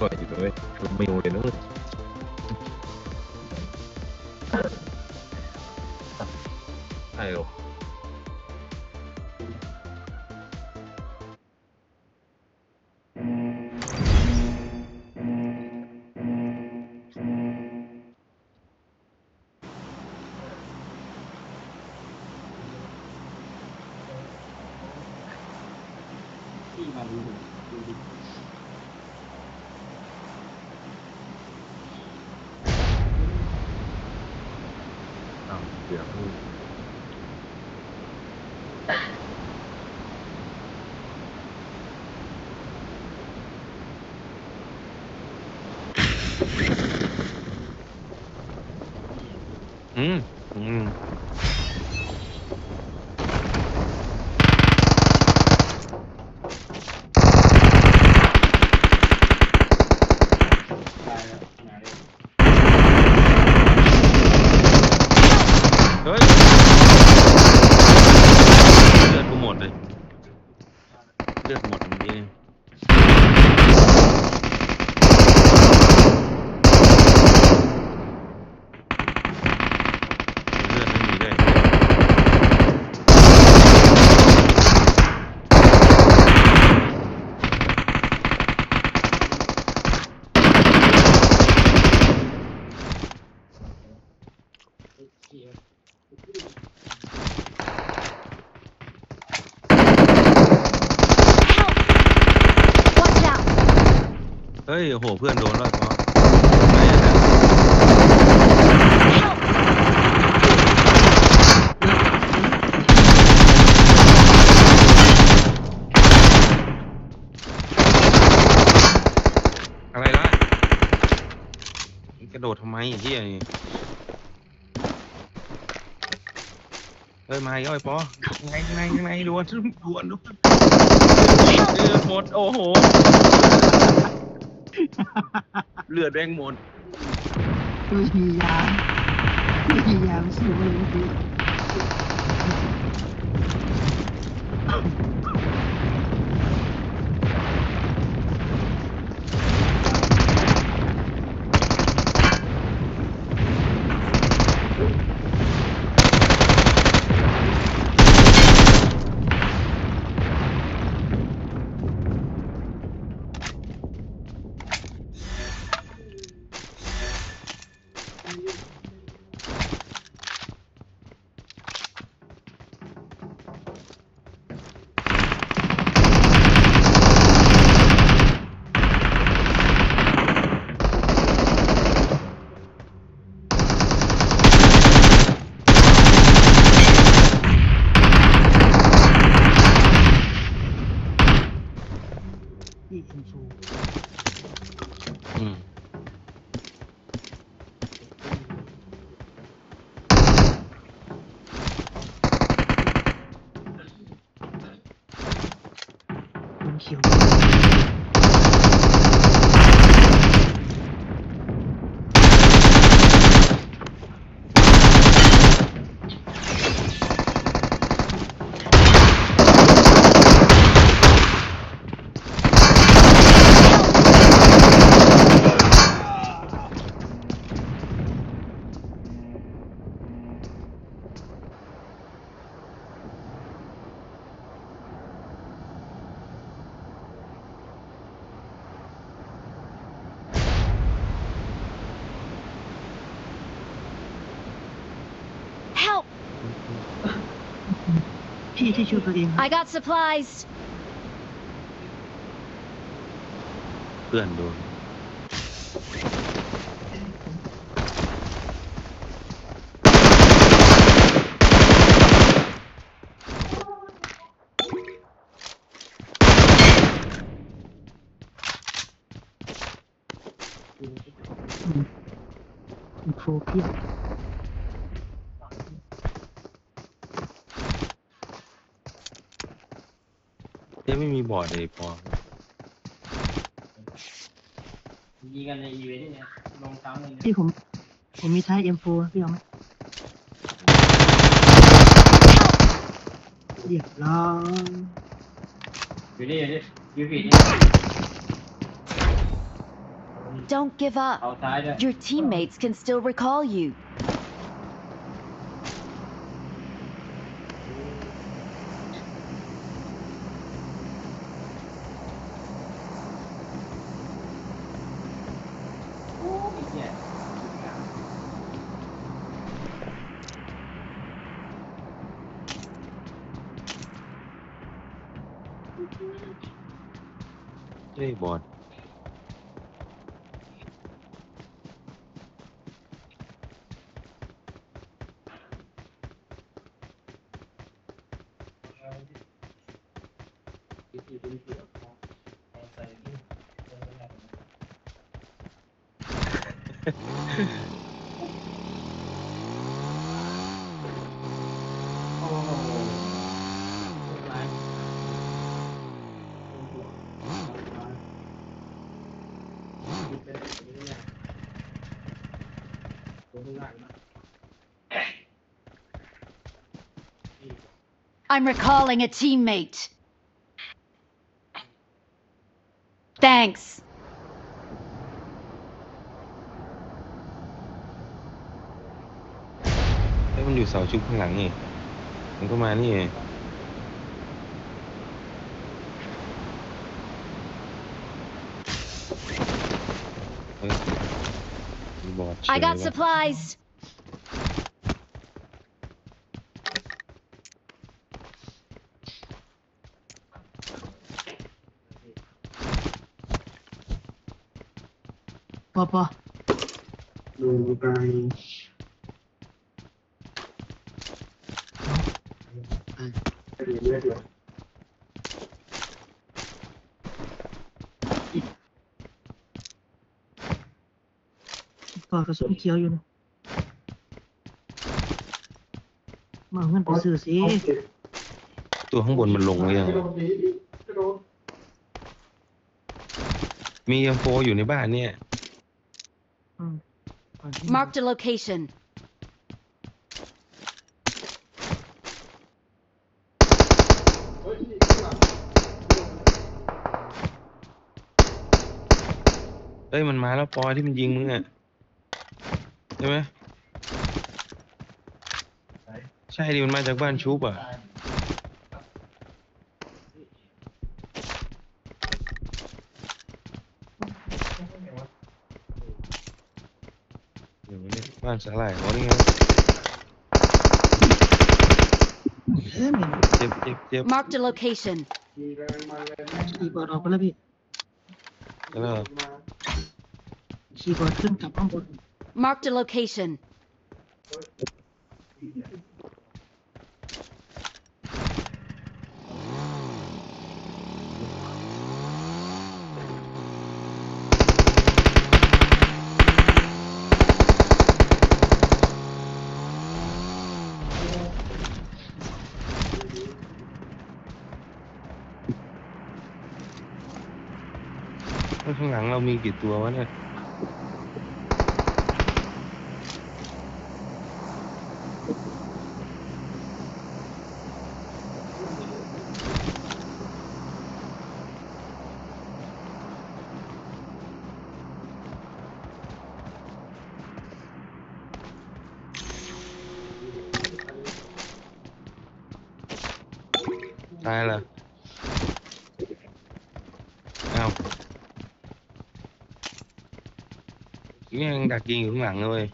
ก็อยู่ด้วยคือมิวเล อ้าวเดี๋ยวพูด อืม อืม ตายแล้วงานเลย เฮ้ย เลือดกูหมดเลย เลือดหมดเมื่อกี้นี่เลือดไม่มีด้วย เชี่ย Watch out! เฮ้ยโหเพื่อนโดนแล้วเพราะไม่นะ Help! อะไรล่ะมึงกระโดดทำไมไอ้เหี้ยนี่เฮ้ยมาอีกแล้วไอ้ปอข้างในข้างในข้างในด่วนด่วนด่วนเลือดหมดโอ้โห เลือดแดงหมดพยายามพยายาไม่ใช่ไม่รู้ ที่อินฟู อืม คนเขียว Help! พี่ที่ช่วยตัวเอง I got supplies. เพื่อนโดนอินฟูเพียบ เฮ้ยไม่มีบอร์ดเลยปอยิงกันในอีเวนต์นี่เนี่ยลงซ้ำเลยพี่ผมผมมีท้ายเอ็มโฟพี่เอาไหมเรียบร้อยอยู่นี่อยู่นี่อยู่ผิดนี่ Don't give เอา up. ซ้ายด้วย Your teammates can still recall you. โอ้ยเนี่ย เฮ้ยบอด โอ้โหหลายเป็นแบบนี้เนี่ย ตัวข้างล่างนะ I'm recalling a teammate. Thanks. เฮ้ยมันอยู่เสาชุบข้า I ย got ว่ะ supplies. ปอป อดูไกลเรื่อยปอกระสุนเขียวอยู่นะมาเอาเงินไปซื้อสิตัวข้างบนมันลงหรือยังมีเอ็มโฟอยู่ในบ้านเนี่ย อืมเอาที่ Marked a location. เอ้ยมันมาแล้วปอยที่มันยิงมึงอะ ใช่ไหมใช่ดิมันมาจากบ้านชุบอะเดี๋ยวนี้บ้านสาหร่ายเขานี่ไงเอ้ยแม่งเจ็บเจ็บเจ็บ Marked a location. ขี่บอร์ดออกไปแล้วพี่แล้วก็ขี่บอร์ดขึ้นกลับข้างบน Marked a location. ข้างหลังเรามีกี่ตัววะเนี่ย ตายละอ้าวนี่ยังดักยิงอยู่ข้างหลังเลย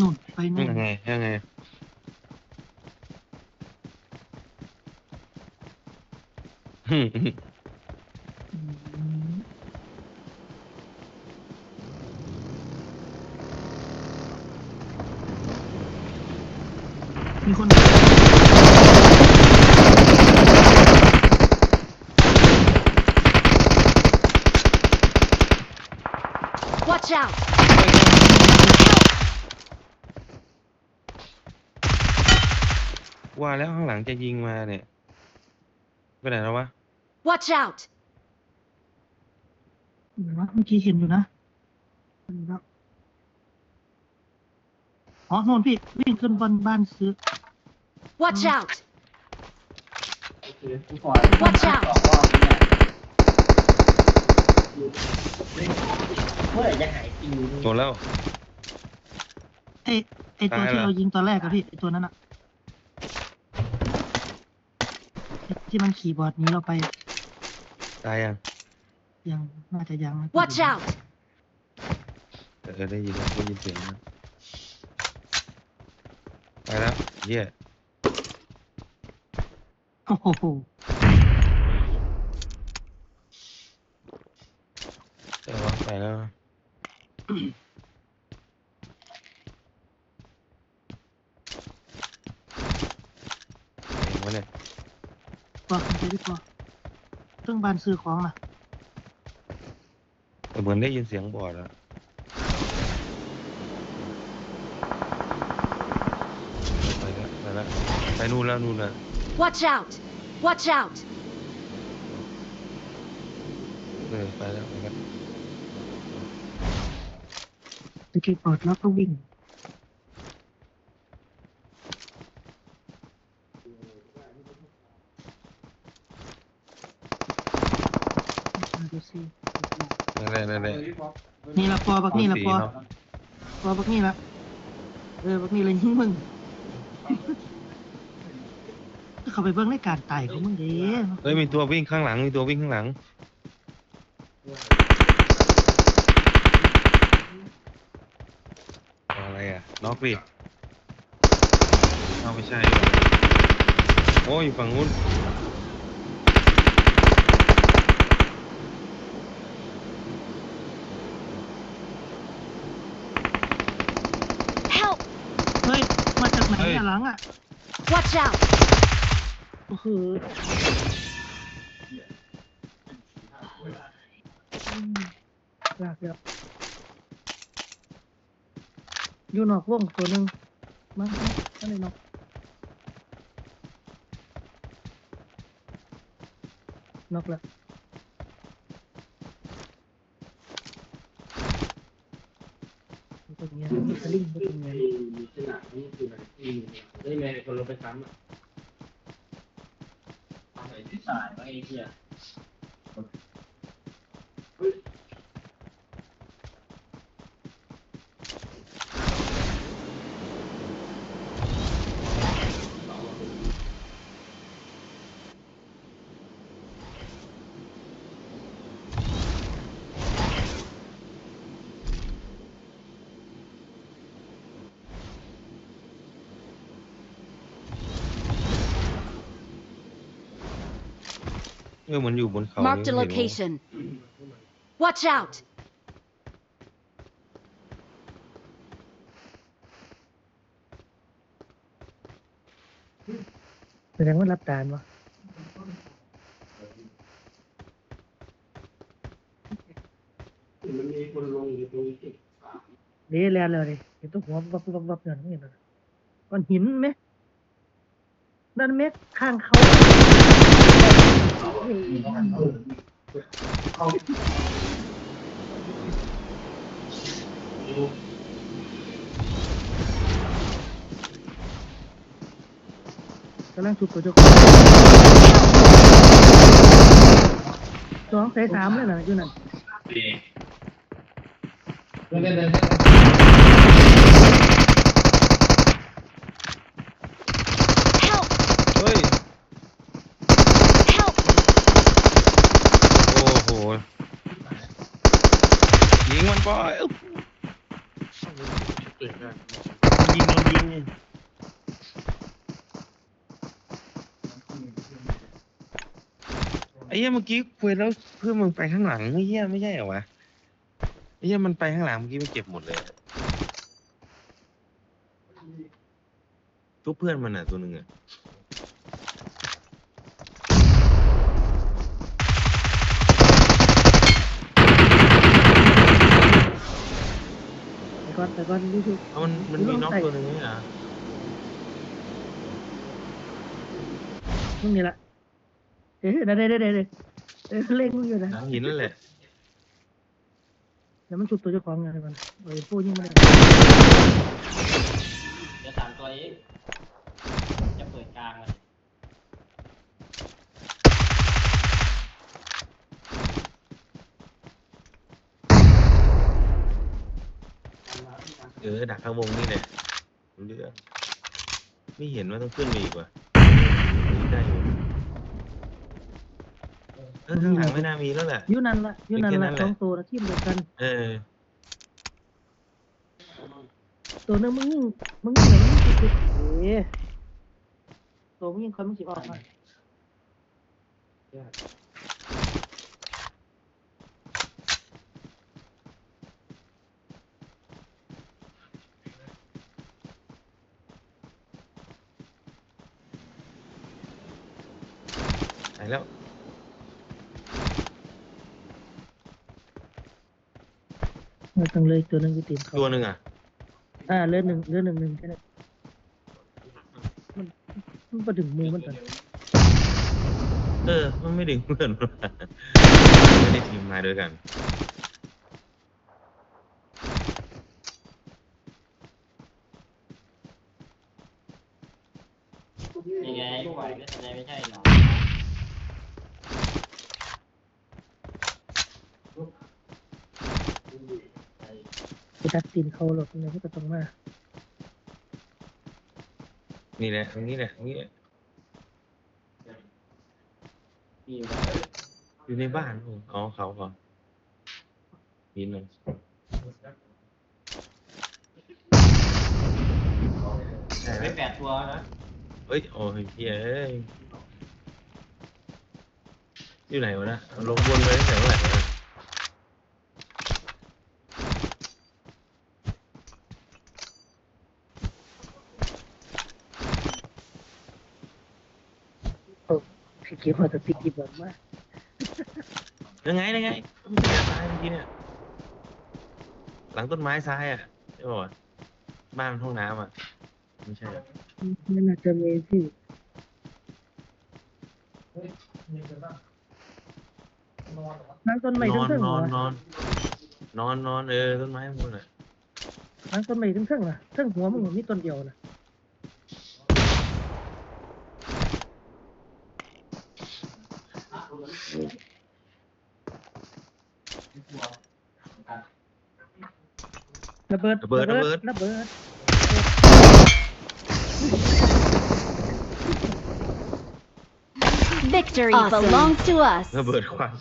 นู่นไปนู่น ยังไงยังไงฮึ่ม อืม มีคน Watch out. ว่าแล้วข้างหลังจะยิงมาเนี่ยไปไหนแล้ววะ Watch out. เห็นวะเมื่อกี้เห็นอยู่นะเห็นแล้ว อ๋อโน่นพี่วิ่งขึ้นบนบ้านซื้อ Watch out. กูขอ Watch out สองรอบเนี่ยเมื่อไหร่จะหายจริงหมดแล้ว ไอไอตัวตายที่แล้วเรายิงตอนแรกอะพี่ไอตัวนั้นอะไอ้ที่มันขี่บอร์ดหนี้เราไปตายยังยังน่าจะยังนะ Watch out! เออได้ยินแล้วได้ยินเสียงนะไป แล้วเหี้ยโอ้โหใช่วะไปแล้วไปวะเนี่ยบอกกันไปดีกว่าเครื่องบานซื้อของนะแต่เหมือนได้ยินเสียงบอดอะไป แล้วไปแล้วไปนู่นแล้วนู่นแล้ว Watch out! Watch out! เออไปแล้วไปแล้วไปเก็บบอร์ดแล้วก็วิ่งมาดูสินั่นแหละนั่นแหละนี่ละปอบักนี่ละปอเนาะปอบักนี่ละเออบักนี่เลยยิงมึง เขาไปเบิ้งในการตายของมึงเด้เฮ้ยมีตัววิ่งข้างหลังมีตัววิ่งข้างหลัง อะไรอะน็อกดิเอาไม่ใช่ดีกว่าโอ้ยอยู่ฝั่งนู้น Help! เฮ้ยมาจากไหนเนี่ยหลังอะ Watch out! โอ้โหอืมยากเยอะอยู่นอกวงตัวหนึ่งมั้งไม่ได้นอกนอกแล้วตัวเนี้ยมีสลิงตัวเนี้ยมีขนาดนี้คืออะไรได้แม่คนลงไปซ้ำอะ อะไรที่ อ้เหี้ยเออเหมือนอยู่บนเขา Marked a นี่เห็นว่า location. Watch out! แสดงว่ารับตานวะมันมีคนลงอยู่ตรงนี้เด้แลนเลยดิเห็นตัวหัววับวับวับอย่างนี้เลยก้อนหินไหมนั่นเม็ดข้างเขา กำลังชุบตัวเจ้าของสองใส่สามเลยนะอยู่นั่น เดินเดินเดิน Help! เฮ้ย Help! โอ้โห ไอ้ยิงโดนยิงเนี่ยไอ้เหี้ยเมื่อกี้คุยแล้วเพื่อนมึงไปข้างหลังไอ้เหี้ยไม่ใช่เหรอวะไอ้เหี้ยมันไปข้างหลังเมื่อกี้มันเจ็บหมดเลยทุกเพื่อนมันอะตัวหนึ่งอะ แต่ก่อนแต่ก่อนดูสิเอามันมันมีน็อกตัวหนึ่งไหมอะมึงนี่ละเอ๊ะเดี๋ยวเดี๋ยวเดี๋ยวเดี๋ยวเอ๊ะเล่งมึงอยู่นะหลังหินนั่นแหละเดี๋ยวมันชุบตัวเจ้าของไงเดี๋ยวมันเอ้ยพูดยิ่งไม่ได้จะสามตัวเองจะเปิดกลางเลย อดักข้างวงนี่แหละรู้เรื่องไม่เห็นว่าต้องขึ้นมาอีกว่ะนี่ได้อยู่เออข้างหลังไม่น่ามีแล้วแหละอยู่นั่นละอยู่นั่นแค่นั้ละนแหสละองตัวนะทีมเดียวกัน เออ ตัวหนึงมึงยิงมึงยิงแล้วมึงสิบเอ๊ะตัวมึงยิงคนมึงสิบออกมา แล้ว เราต้องเลยตัวหนึงอยู่ตีนเขาตัวหนึ่งอะ อ่าเลือดหนึ่งเลือดหนึ่งหนึ่งแค่นั้นมันมันประดึงมือมันตอนเออ มันไม่ดึงเพื่อนมาไม่ได้ทีมมาด้วยกัน ยังไงปล่อยไม่ทำไมไม่ใช่หรอ ไปดักตีนเขาหรอกยังไงก็ต้องมา นี่แหละตรงนี้แหละตรงนี้แหละพี่อยู่ในบ้านผมอ๋อเขาเขาบินเลยใช่ไหมไม่แปดตัวนะเฮ้ยโอ้ยเฮียเอ้ยอยู่ไหนวะนะลงบนไปตั้งแต่เมื่อไหร่ วะนะพี่เก็บมาสติกกี่บอกมายังไงยังไงมันจะตายเมื่อกี้เนี่ย หลังต้นไม้ซ้ายอะใช่ป่าวะบ้านห้องน้ำอะ ไม่ใช่อะไม่น่าจะมีพี่นั่งต้นไม้นทั้องนเท่งนเหรออนนอน นอนนอนเออต้นไม้ข้างบนอะนั่งต้นไม้ทั้งเท่งเหรอเท่งหัวมึงมีต้นเดียวนะ ระเบิดระเบิด ระเบิดระเบิด Victory Awesome. belongs to us. ระเบิดควัน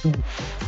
เ